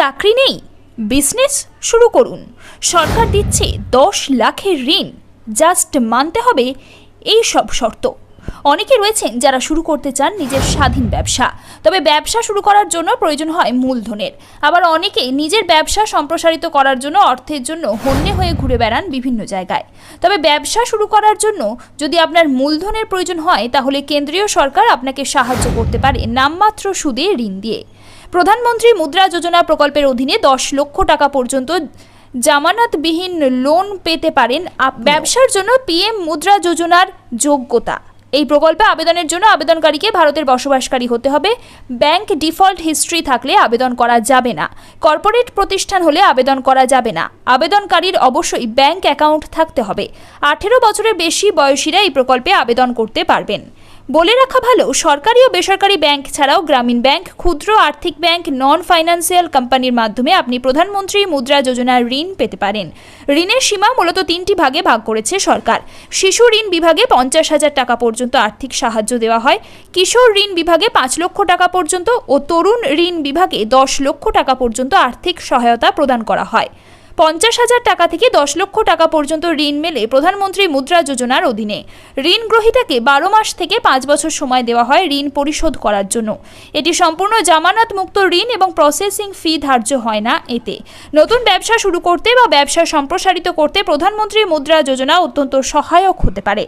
চাকরি নেই। বিজনেস শুরু করুন। সরকার দিচ্ছে দশ লাখের ঋণ। জাস্ট মানতে হবে এই সব শর্ত। অনেকে রয়েছেন যারা শুরু করতে চান নিজের স্বাধীন ব্যবসা। তবে ব্যবসা শুরু করার জন্য প্রয়োজন হয় মূলধনের। আবার অনেকে নিজের ব্যবসা সম্প্রসারিত করার জন্য অর্থের জন্য হন্যে হয়ে ঘুরে বেড়ান বিভিন্ন জায়গায়। তবে ব্যবসা শুরু করার জন্য যদি আপনার মূলধনের প্রয়োজন হয়, তাহলে কেন্দ্রীয় সরকার আপনাকে সাহায্য করতে পারে নামমাত্র সুদে ঋণ দিয়ে। প্রধানমন্ত্রী মুদ্রা যোজনা প্রকল্পের অধীনে দশ লক্ষ টাকা পর্যন্ত জামানতবিহীন লোন পেতে পারেন ব্যবসার জন্য পিএম মুদ্রা যোজনার যোগ্যতা। এই প্রকল্পে আবেদনের জন্য আবেদনকারীকে ভারতের বসবাসকারী হতে হবে। ব্যাংক ডিফল্ট হিস্ট্রি থাকলে আবেদন করা যাবে না। কর্পোরেট প্রতিষ্ঠান হলে আবেদন করা যাবে না। আবেদনকারীর অবশ্যই ব্যাংক অ্যাকাউন্ট থাকতে হবে। আঠেরো বছরের বেশি বয়সীরা এই প্রকল্পে আবেদন করতে পারবেন। বলে রাখা ভালো, সরকারি ও বেসরকারি ব্যাংক ছাড়াও গ্রামীণ ব্যাংক, ক্ষুদ্র আর্থিক ব্যাংক নন ফাইন্যান্সিয়াল কোম্পানির মাধ্যমে আপনি প্রধানমন্ত্রী মুদ্রা যোজনার ঋণ পেতে পারেন। ঋণের সীমা মূলত তিনটি ভাগে ভাগ করেছে সরকার। শিশু ঋণ বিভাগে পঞ্চাশ হাজার টাকা পর্যন্ত আর্থিক সাহায্য দেওয়া হয়, কিশোর ঋণ বিভাগে পাঁচ লক্ষ টাকা পর্যন্ত ও তরুণ ঋণ বিভাগে দশ লক্ষ টাকা পর্যন্ত আর্থিক সহায়তা প্রদান করা হয়। পঞ্চাশ হাজার টাকা থেকে দশ লক্ষ টাকা পর্যন্ত ঋণ মেলে প্রধানমন্ত্রী মুদ্রা যোজনার অধীনে। ঋণ গ্রহীতাকে বারো মাস থেকে পাঁচ বছর সময় দেওয়া হয় ঋণ পরিশোধ করার জন্য। এটি সম্পূর্ণ জামানত মুক্ত ঋণ এবং প্রসেসিং ফি ধার্য হয় না এতে। নতুন ব্যবসা শুরু করতে বা ব্যবসা সম্প্রসারিত করতে প্রধানমন্ত্রী মুদ্রা যোজনা অত্যন্ত সহায়ক হতে পারে।